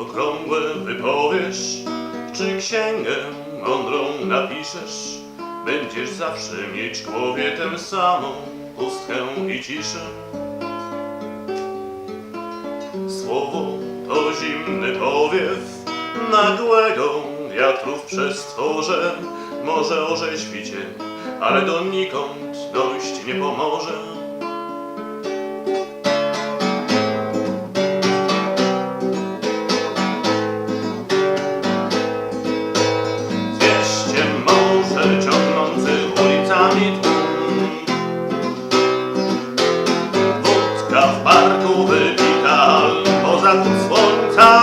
okrągłe wypowiesz, czy księgę mądrą napiszesz, będziesz zawsze mieć w głowie tę samą pustkę i ciszę. Słowo to zimny powiew nagłego wiatru w przestworze może orzeźwi cię, ale donikąd dojść nie pomoże. Wódka w parku wypita albo zachód słońca.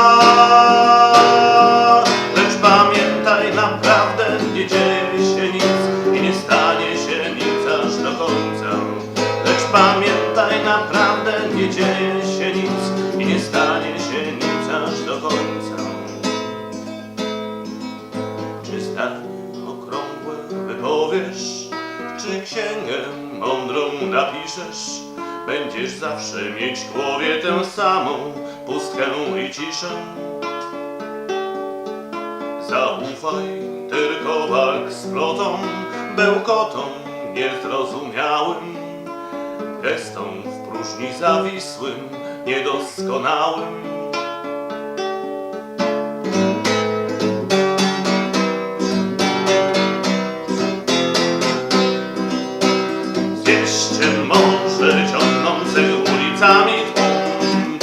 Lecz pamiętaj, naprawdę nie dzieje się nic I nie stanie się nic aż do końca. Lecz pamiętaj, naprawdę nie dzieje się nic I nie stanie się nic aż do końca. Czy zdanie okrągłe wypowiesz, czy księgę mądrą napiszesz, będziesz zawsze mieć w głowie tę samą pustkę i ciszę. Zaufaj tylko walk z flotą, bełkotom niezrozumiałym, gestom w próżni zawisłym, niedoskonałym. mieście mądrzy ciągnących ulicami tłum.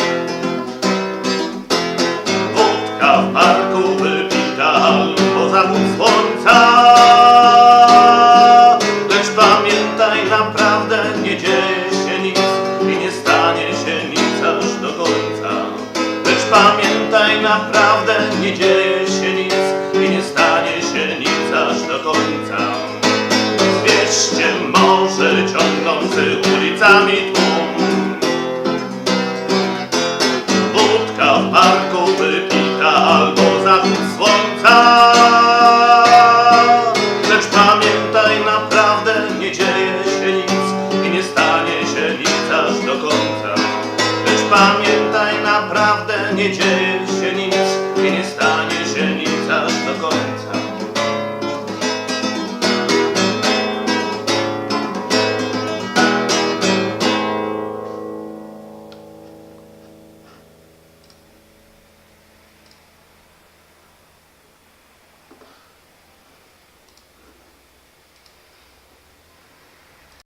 Wódka w parku wypita albo zachód słońca. Lecz pamiętaj, naprawdę nie dzieje się nic i nie stanie się nic aż do końca. Lecz pamiętaj, naprawdę nie dzieje się nic i nie stanie się nic aż do końca. Wierzcie, może ciągle. 守护的赞美。